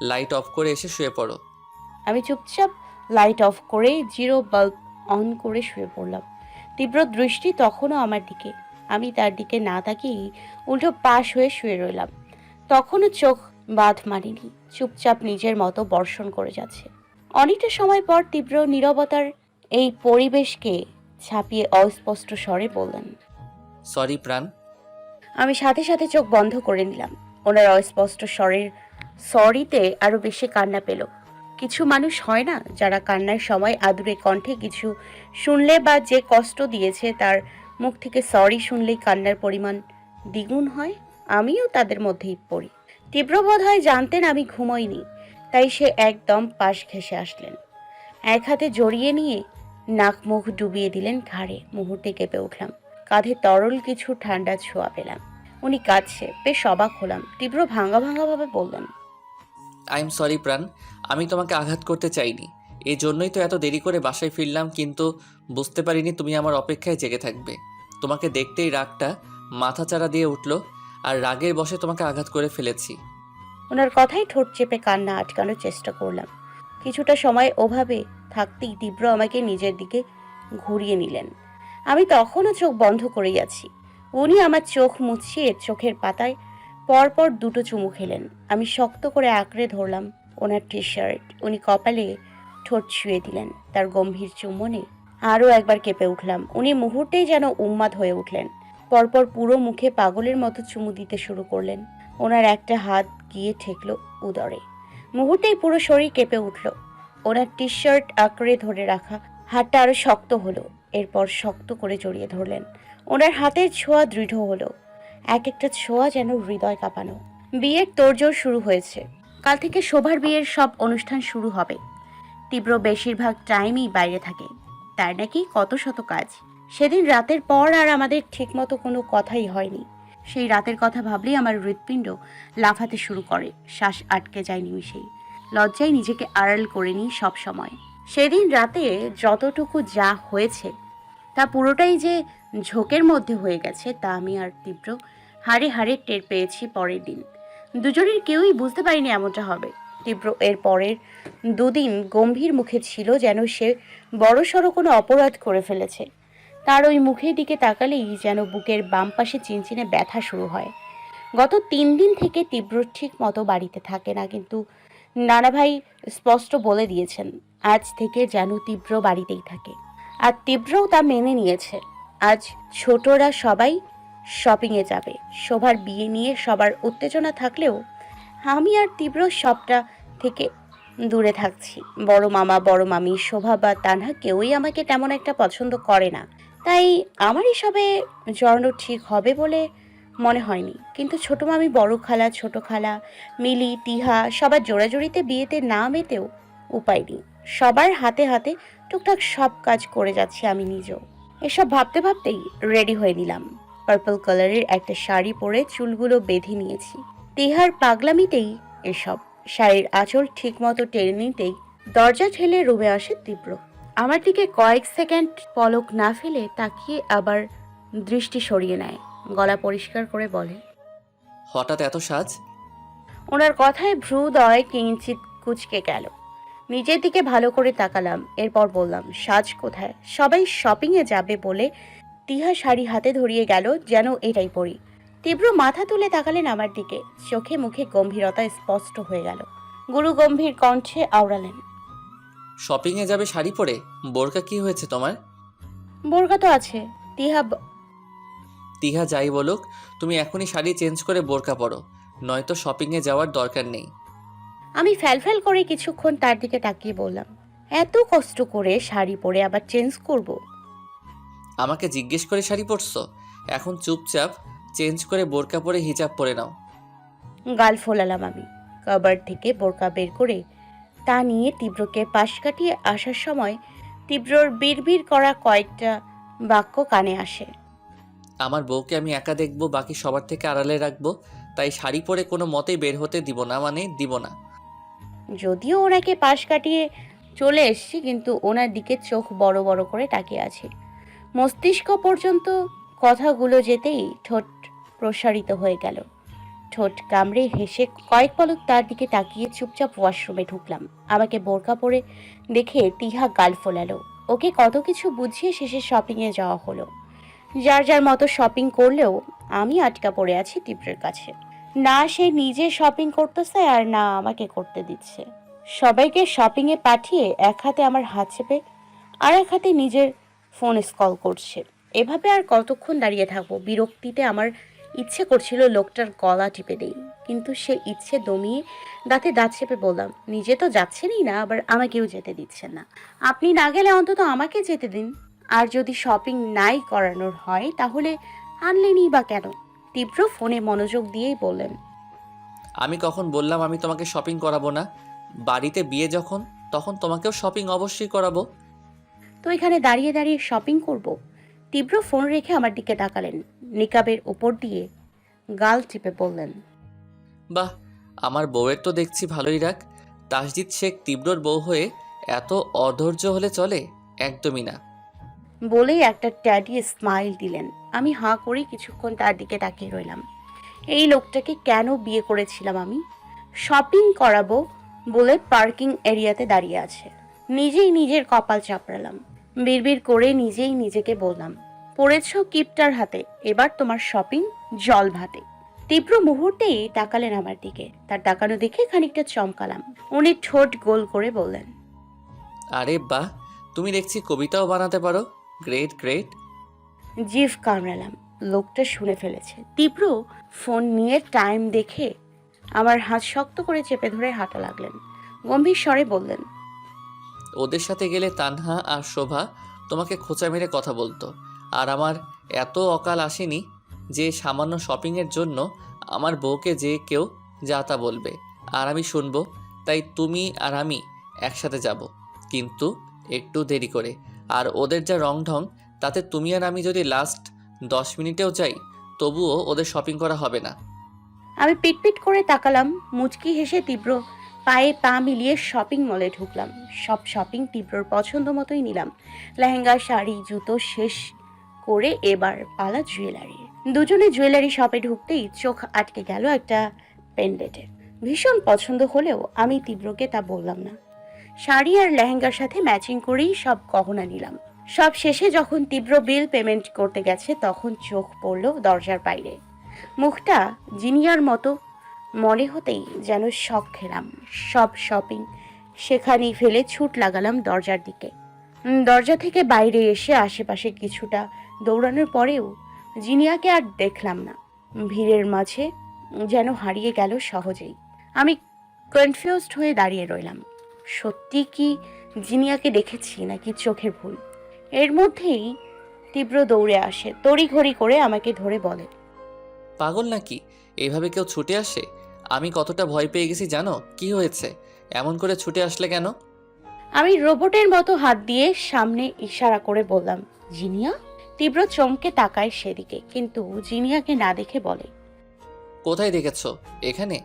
Light off করে এসে শুয়ে পড়ো। আমি চুপচাপ লাইট অফ করে জিরো বাল্ব অন করে শুয়ে পড়লাম। তীব্র দৃষ্টি তখনও আমার দিকে। আমি তার দিকে না তাকিয়ে উল্টো পাশ হয়ে শুয়ে রইলাম। তখনও চোখ বাঁধ মারিনি চুপচাপ নিজের মতো বর্ষণ করে যাচ্ছে। অনেকটা সময় পর তীব্র নীরবতার এই পরিবেশকে ছাপিয়ে অস্পষ্ট স্বরে বললেন সরি প্রাণ। আমি সাথে সাথে চোখ বন্ধ করে নিলাম। ওনার অস্পষ্ট স্বরের সরিতে আরও বেশি কান্না পেল। কিছু মানুষ হয় না যারা কান্নার সময় আদুরে কণ্ঠে কিছু শুনলে বা যে কষ্ট দিয়েছে তার মুখ থেকে সরি শুনলেই কান্নার পরিমাণ দ্বিগুণ হয়, আমিও তাদের মধ্যেই পড়ি। তীব্র বোধ হয় জানতেন আমি ঘুমোইনি, তাই সে একদম পাশ ঘেসে আসলেন। এক হাতে জড়িয়ে নিয়ে নাক মুখ ডুবিয়ে দিলেন ঘাড়ে, মুহূর্তে কেঁপে উঠলাম। কাঁধে তরল কিছু ঠান্ডা ছোঁয়া পেলাম। উনি কাঁদছে, বেশ অবাক হলাম। তীব্র ভাঙা ভাঙা ভাবে বললেন আই এম সরি প্রাণ, আমি তোমাকে আঘাত করতে চাইনি। এই জন্যই তো এত দেরি করে বাসায় ফিরলাম, কিন্তু বুঝতে পারিনি তুমি আমার অপেক্ষায় জেগে থাকবে। তোমাকে দেখতেই রাগটা মাথাচাড়া দিয়ে উঠল, আর রাগের বসে তোমাকে আঘাত করে ফেলেছি। ওনার কথাই ঠোঁট চেপে কান্না আটকানোর চেষ্টা করলাম। কিছুটা সময় ওভাবে থাকতেই তীব্র আমাকে নিজের দিকে ঘুরিয়ে নিলেন। আমি তখনও চোখ বন্ধ করেই আছি। উনি আমার চোখ মুছিয়ে চোখের পাতায় পরপর দুটো চুমু খেলেন। আমি শক্ত করে আঁকড়ে ধরলাম ওনার টি শার্ট উনি কপালে ঠোঁট ছুঁয়ে দিলেন। তার গম্ভীর চুম্বনে আরও একবার কেঁপে উঠলাম। উনি মুহূর্তেই যেন উন্মাদ হয়ে উঠলেন। পরপর পুরো মুখে পাগলের মতো চুমু দিতে শুরু করলেন। ওনার একটা হাত গিয়ে ঠেকল উদরে। মুহূর্তেই পুরো শরীর কেঁপে উঠল। ওনার টি শার্ট আঁকড়ে ধরে রাখা হাতটা আরও শক্ত হলো। এরপর শক্ত করে জড়িয়ে ধরলেন। ওনার হাতের ছোঁয়া দৃঢ় হলো। এক একটা ছোঁয়া যেন হৃদয় কাঁপানো। বিয়ের তোড়জোড় শুরু হয়েছে। কাল থেকে শোভার বিয়ের সব অনুষ্ঠান শুরু হবে। তীব্র বেশিরভাগ টাইমই বাইরে থাকে। তার নাকি কত শত কাজ। সেদিন রাতের পর আর আমাদের ঠিকমতো কোনো কথাই হয়নি। সেই রাতের কথা ভাবলেই আমার হৃৎপিণ্ড লাফাতে শুরু করে। শ্বাস আটকে যায় নিমিষেই। লজ্জায় নিজেকে আড়াল করে নিই সব সময়। সেদিন রাতে যতটুকু যা হয়েছে, তা পুরোটাই যে ঝোঁকের মধ্যে হয়ে গেছে, তা আমি আর তীব্র হাড়ে হাড়ে টের পেয়েছি পরের দিন। দুজনের কেউই বুঝতে পারিনি এমনটা হবে। তীব্র এর পরের দুদিন গম্ভীর মুখে ছিল যেন সে বড়সড় কোনো অপরাধ করে ফেলেছে। তার ওই মুখের দিকে তাকালেই যেন বুকের বাম পাশে চিনচিনে ব্যথা শুরু হয়। গত তিন দিন থেকে তীব্র ঠিক মতো বাড়িতে থাকে না, কিন্তু নানা ভাই স্পষ্ট বলে দিয়েছেন, আজ থেকে যেন তীব্র বাড়িতেই থাকে। আর তীব্রও তা মেনে নিয়েছে। আজ ছোটরা সবাই শপিংয়ে যাবে। শোভার বিয়ে নিয়ে সবার উত্তেজনা থাকলেও আমি আর তীব্র সবটা থেকে দূরে থাকছি। বড় মামা, বড় মামি, শোভা বা তানহা কেউই আমাকে তেমন একটা পছন্দ করে না। তাই আমার এসবে জড়ানো ঠিক হবে বলে মনে হয়নি। কিন্তু ছোট মামি, বড় খালা, ছোট খালা, মিলি, তিহা সবার জোড়াজোড়িতে বিয়েতে না মেতেও উপায় নেই। সবার হাতে হাতে টুকটাক সব কাজ করে যাচ্ছি আমি নিজেও। এসব ভাবতে ভাবতেই রেডি হয়ে নিলাম। পার্পল কালারের একটা শাড়ি পরে চুলগুলো বেঁধে নিয়েছি। তিহার পাগলামিতেই এসব শাড়ির আঁচল ঠিকমতো টেনে নিতেই দরজা ঠেলে রুমে আসে তীব্র। আমার দিকে কয়েক সেকেন্ড পলক না ফেলে তাকিয়ে আবার দৃষ্টি সরিয়ে নেয় গলা পরিষ্কার করে বলে হঠাৎ এত সাজ? ওনার কথায় ভ্রুদয় কিঞ্চিত কুচকে গেল। নিজের দিকে ভালো করে তাকালাম এরপর বললাম সাজ কোথায়? সবাই শপিংয়ে যাবে বলে তিহা শাড়ি হাতে ধরিয়ে গেল যেন এটাই পরি। তীব্র মাথা তুলে তাকালেন আমার দিকে। চোখে মুখে গম্ভীরতা স্পষ্ট হয়ে গেল। গুরু গম্ভীর কণ্ঠে আওড়ালেন। শপিংয়ে যাবে শাড়ি পরে? বোরকা কি হয়েছে তোমার? বোরকা তো আছে। তিহা ব- তিহা যাই বলুক তুমি এখনই শাড়ি চেঞ্জ করে বোরকা পরো। নয়তো শপিংয়ে যাওয়ার দরকার নেই। আমি ফ্যালফ্যাল করে কিছুক্ষণ তার দিকে তাকিয়ে বললাম এত কষ্ট করে শাড়ি পরে আবার চেঞ্জ করব। আমাকে জিজ্ঞেস করে শাড়ি পরছো? এখন চুপচাপ চেঞ্জ করে বোরকা পরে হিজাব পরে নাও। গাল ফোলালাম আমি। কাবার থেকে বোরকা বের করে তা নিয়ে তীব্রকে পাশ কাটিয়ে আসার সময় তীব্রর বিড়বিড় করা কয়েকটা বাক্য কানে আসে। আমার বউকে আমি একা দেখব বাকি সবার থেকে আড়ালে রাখব তাই শাড়ি পরে কোনো মতেই বের হতে দিব না মানে দিব না। যদিও ওনাকে পাশ কাটিয়ে চলে এসছি কিন্তু ওনার দিকে চোখ বড় বড় করে তাকিয়ে আছে। মস্তিষ্ক পর্যন্ত কথাগুলো যেতেই ঠোঁট প্রসারিত হয়ে গেল। ঠোঁট কামড়ে হেসে কয়েক পলক তার দিকে তাকিয়ে চুপচাপ ওয়াশরুমে ঢুকলাম। আমাকে বোরকা পরে দেখে তিহা গাল ফোলালো। ওকে কত কিছু বুঝিয়ে শেষে শপিংয়ে যাওয়া হলো। যার যার মতো শপিং করলেও আমি আটকা পড়ে আছি তীব্রের কাছে। না সে নিজে শপিং করতেছে আর না আমাকে করতে দিচ্ছে। সবাইকে শপিংয়ে পাঠিয়ে এক হাতে আমার হাত চেপে আর এক হাতে নিজের ফোন স্কল করছে। এভাবে আর কতক্ষণ দাঁড়িয়ে থাকব? বিরক্তিতে আমার ইচ্ছে করছিল লোকটার গলা টিপে দেই। কিন্তু সে ইচ্ছে দমিয়ে দাঁতে দাঁত চেপে বললাম, নিজে তো যাচ্ছেনই না, আবার আমাকেও যেতে দিচ্ছেন না। আপনি না গেলে অন্তত আমাকে যেতে দিন। আর যদি শপিং নাই করানোর হয়, তাহলে আনলেনই বা কেন? তীব্র ফোনে মনোযোগ দিয়েই বললেন, আমি কখন বললাম আমি তোমাকে শপিং করাবো না? বাড়িতে বিয়ে যখন, তখন তোমাকেও শপিং অবশ্যই করাবো। তো এখানে দাঁড়িয়ে দাঁড়িয়ে শপিং করব। তীব্র ফোন রেখে আমার দিকে তাকালেন। নিকাবের ওপর দিয়ে গাল টিপে বললেন বাহ আমার বউয়ের তো দেখছি ভালোই রাখ তাসজিৎ শেখ তীব্রর বউ হয়ে এত অধৈর্য হলে চলে? একদমই না। বলেই একটা ট্যাডি স্মাইল দিলেন। আমি হাঁ করে কিছুক্ষণ তার দিকে তাকিয়ে রইলাম। এই লোকটাকে কেন বিয়ে করেছিলাম আমি? শপিং করাবো বলে পার্কিং এরিয়াতে দাঁড়িয়ে আছে। নিজেই নিজের কপাল চাপড়ালাম। বিড়বিড় করে নিজেই নিজেকে বললাম পড়েছ কিপটার হাতে এবার তোমার শপিং জল ভাতে। তীব্র মুহূর্তেই তাকালেন আমার দিকে তার তাকানো দেখে খানিকটা চমকালাম। উনি ঠোঁট গোল করে বললেন আরে বাহ তুমি দেখছি কবিতাও বানাতে পারো। গ্রেট গ্রেট জিভ কামড়ালাম লোকটা শুনে ফেলেছে। তীব্র ফোন নিয়ে টাইম দেখে আমার হাত শক্ত করে চেপে ধরে হাঁটা লাগলেন। গম্ভীর স্বরে বললেন ওদের সাথে গেলে তানহা আর শোভা তোমাকে খোঁচা মেরে কথা বলতো। আর আমার এত অকাল আসেনি যে সামান্য শপিংয়ের জন্য আমার বউকে যে কেউ যা তা বলবে। আর আমি শুনব, তাই তুমি আর আমি একসাথে যাব। কিন্তু একটু দেরি করে। আর ওদের যা রং ঢং তাতে তুমি আর আমি যদি লাস্ট দশ মিনিটেও যাই, তবুও ওদের শপিং করা হবে না। আমি পিটপিট করে তাকালাম, মুচকি হেসে তীব্র পায়ে পা মিলিয়ে শপিং মলে ঢুকলাম। সব শপিং তীব্রর পছন্দ মতোই নিলাম। লেহেঙ্গা, শাড়ি, জুতো শেষ করে এবার পালা জুয়েলারি দুজনে জুয়েলারি শপে ঢুকতেই চোখ আটকে গেল একটা পেন্ডেটে ভীষণ পছন্দ হলেও আমি তীব্রকে তা বললাম না। শাড়ি আর লেহেঙ্গার সাথে ম্যাচিং করেই সব গহনা নিলাম। সব শেষে যখন তীব্র বিল পেমেন্ট করতে গেছে, তখন চোখ পড়ল দরজার বাইরে। মুখটা জিনিয়ার মতো মনে হতেই যেন শখ খেলাম, সব শপিং সেখানেই ফেলে ছুট লাগালাম দরজার দিকে। দরজা থেকে বাইরে এসে আশেপাশে কিছুটা দৌড়ানোর পরেও জিনিয়াকে আর দেখলাম না। ভিড়ের মাঝে যেন হারিয়ে গেল সহজেই। আমি কনফিউজড হয়ে দাঁড়িয়ে রইলাম। সত্যি কি জিনিয়াকে দেখেছি নাকি চোখের ভুল? এর মধ্যেই তীব্র দৌড়ে আসে, তড়িঘড়ি করে আমাকে ধরে বলে, পাগল নাকি? এইভাবে কেউ ছুটে আসে? আমি কতটা ভয় পেয়ে গেছি জানো? কি হয়েছে? এমন করে ছুটে আসলে কেন? আমি রোবটের মতো হাত দিয়ে সামনে ইশারা করে বললাম জিনিয়া? তীব্র চমকে তাকায় সেদিকে কিন্তু জিনিয়াকে না দেখে বলে কোথায় দেখেছ? এখানে?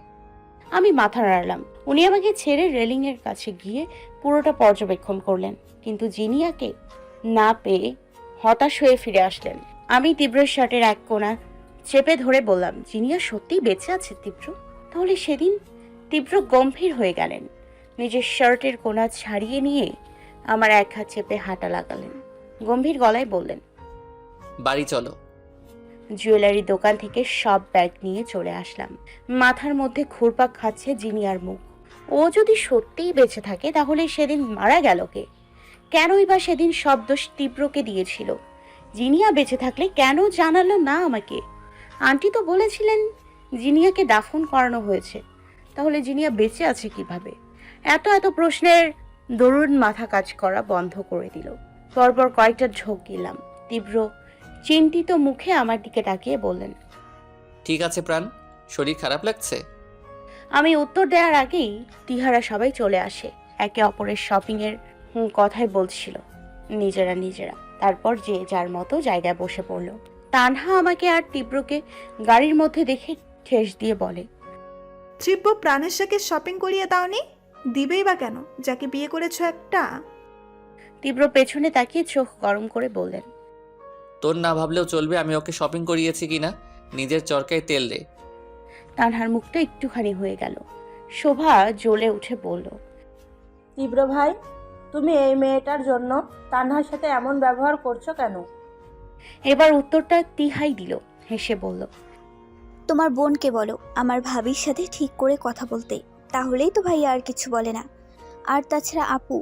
আমি মাথা নাড়লাম। উনি আমাকে ছেড়ে রেলিং এর কাছে গিয়ে পুরোটা পর্যবেক্ষণ করলেন কিন্তু জিনিয়াকে না পেয়ে হতাশ হয়ে ফিরে আসলেন। আমি তীব্র শার্টের এক কোণা চেপে ধরে বললাম জিনিয়া সত্যিই বেঁচে আছে তীব্র? তাহলে সেদিন তীব্র গম্ভীর হয়ে গেলেন। নিজের শার্টের কোণা ছাড়িয়ে নিয়ে আমার এক হাত চেপে হাঁটা লাগালেন। গম্ভীর গলায় বললেন বাড়ি চলো। জুয়েলারি দোকান থেকে সব ব্যাগ নিয়ে চলে আসলাম। মাথার মধ্যে ঘুরপাক খাচ্ছে জিনিয়ার মুখ। ও যদি সত্যিই বেঁচে থাকে তাহলে সেদিন মারা গেল কে? কেনই বা সেদিন সব দোষ তীব্রকে দিয়েছিল? জিনিয়া বেঁচে থাকলে কেন জানালো না আমাকে? আন্টি তো বলেছিলেন জিনিয়াকে দাফন করানো হয়েছে। তাহলে জিনিয়া বেঁচে আছে কীভাবে? এত এত প্রশ্নের দরুন মাথা কাজ করা বন্ধ করে দিল। পরপর কয়েকটা ঝোঁক গেলাম তীব্র চিন্তিত মুখে আমার দিকে তাকিয়ে বললেন ঠিক আছে প্রাণ শরীর খারাপ লাগছে? আমি উত্তর দেওয়ার আগেই তিহারা সবাই চলে আসে। একে অপরের শপিং এর কথাই বলছিল নিজেরা নিজেরা। তারপর যে যার মতো জায়গায় বসে পড়ল। তানহা আমাকে আর তীব্রকে গাড়ির মধ্যে দেখে ঠেস দিয়ে বলে। তীব্র প্রাণের সাথে শপিং করিয়ে দাওনি? দিবেই বা কেন? যাকে বিয়ে করেছ একটা? তীব্র পেছনে তাকিয়ে চোখ গরম করে বললেন। তোর না ভাবলেও চলবে আমি ওকে শপিং করিয়েছি কিনা নিজের চরকায় তেল দে। তানহার মুখটা একটুখানি হয়ে গেল। শোভা জ্বলে উঠে বলল তীব্র ভাই তুমি এই মেয়েটার জন্য তানহার সাথে এমন ব্যবহার করছ কেন? এবার উত্তরটা তিহাই দিল হেসে বলল তোমার বোনকে বলো, আমার ভাবির সাথে ঠিক করে কথা বলতে, তাহলেই তো ভাইয়া আর কিছু বলে না। আর তাছাড়া আপু,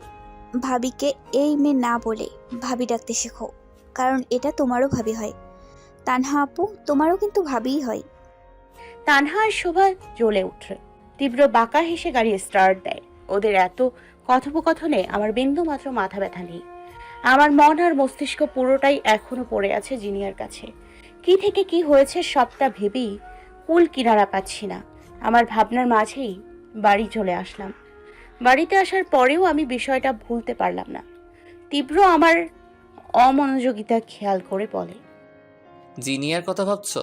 ভাবিকে এই মেয়ে না বলে ভাবি ডাকতে শেখো, কারণ এটা তোমারও ভাবি হয়। তানহা আপু, তোমারও কিন্তু ভাবিই হয়। তানহা আর শোভা জ্বলে উঠল তীব্র বাঁকা হেসে গাড়ি স্টার্ট দেয়। ওদের এত কথোপকথনে আমার বিন্দু মাত্র মাথা ব্যথা নেই। আমার মন আর মস্তিষ্ক পুরোটাই এখনও পড়ে আছে জিনিয়ার কাছে। কি থেকে কি হয়েছে সবটা ভেবেই কুল কিনারা পাচ্ছি না। আমার ভাবনার মাঝেই বাড়ি চলে আসলাম। বাড়িতে আসার পরেও আমি বিষয়টা ভুলতে পারলাম না। তীব্র আমার অমনোযোগিতা খেয়াল করে বলে জিনিয়ার কথা ভাবছ?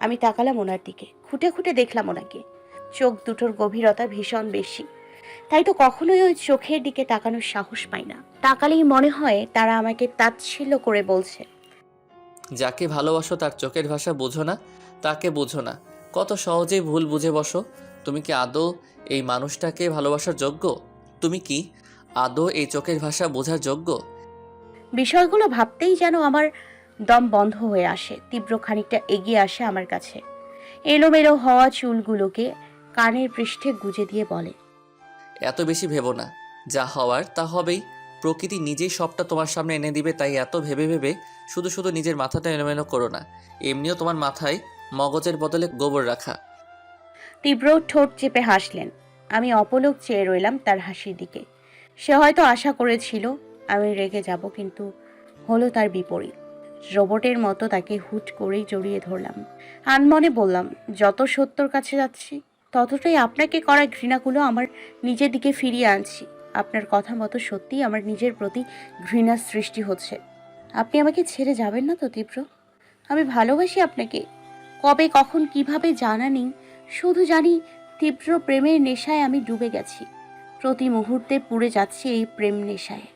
আমি তাকালাম ওনার দিকে। খুঁটে খুঁটে দেখলাম ওনাকে। চোখ দুটোর গভীরতা ভীষণ বেশি। তাই তো কখনোই ওই চোখের দিকে তাকানোর সাহস পাই না। তাকালেই মনে হয় তারা আমাকে তাচ্ছিল্য করে বলছে। যাকে ভালোবাসো তার চোখের ভাষা বোঝো না। তাকে বোঝো না। কত সহজেই ভুল বুঝে বসো। তুমি কি আদৌ এই মানুষটাকে ভালোবাসার যোগ্য? তুমি কি আদৌ এই চোখের ভাষা বোঝার যোগ্য? বিষয়গুলো ভাবতেই যেন আমার দম বন্ধ হয়ে আসে তীব্র খানিকটা এগিয়ে আসে আমার কাছে। এলোমেলো হওয়া চুলগুলোকে কানের পৃষ্ঠে গুজে দিয়ে বলে এত বেশি ভেবো না। যা হওয়ার তা হবেই। প্রকৃতি নিজেই সবটা তোমার সামনে এনে দিবে তাই এত ভেবে ভেবে শুধু শুধু নিজের মাথাটা এলোমেলো করো না। এমনিও তোমার মাথায় মগজের বদলে গোবর রাখা। তীব্র ঠোঁট চেপে হাসলেন। আমি অপলক চেয়ে রইলাম তার হাসির দিকে। সে হয়তো আশা করেছিল আমি রেগে যাব, কিন্তু হলো তার বিপরীত। রোবটের মতো তাকে হুট করেই জড়িয়ে ধরলাম। আনমনে বললাম, যত সত্যর কাছে যাচ্ছি, ততটাই আপনাকে করা ঘৃণাগুলো আমার নিজের দিকে ফিরিয়ে আনছি। আপনার কথা মতো সত্যিই আমার নিজের প্রতি ঘৃণার সৃষ্টি হচ্ছে। আপনি আমাকে ছেড়ে যাবেন না তো, তীব্র? আমি ভালোবাসি আপনাকে। কবে, কখন, কীভাবে জানা নেই। শুধু জানি তীব্র প্রেমের নেশায় আমি ডুবে গেছি। প্রতি মুহূর্তে পুড়ে যাচ্ছে এই প্রেম নেশায়।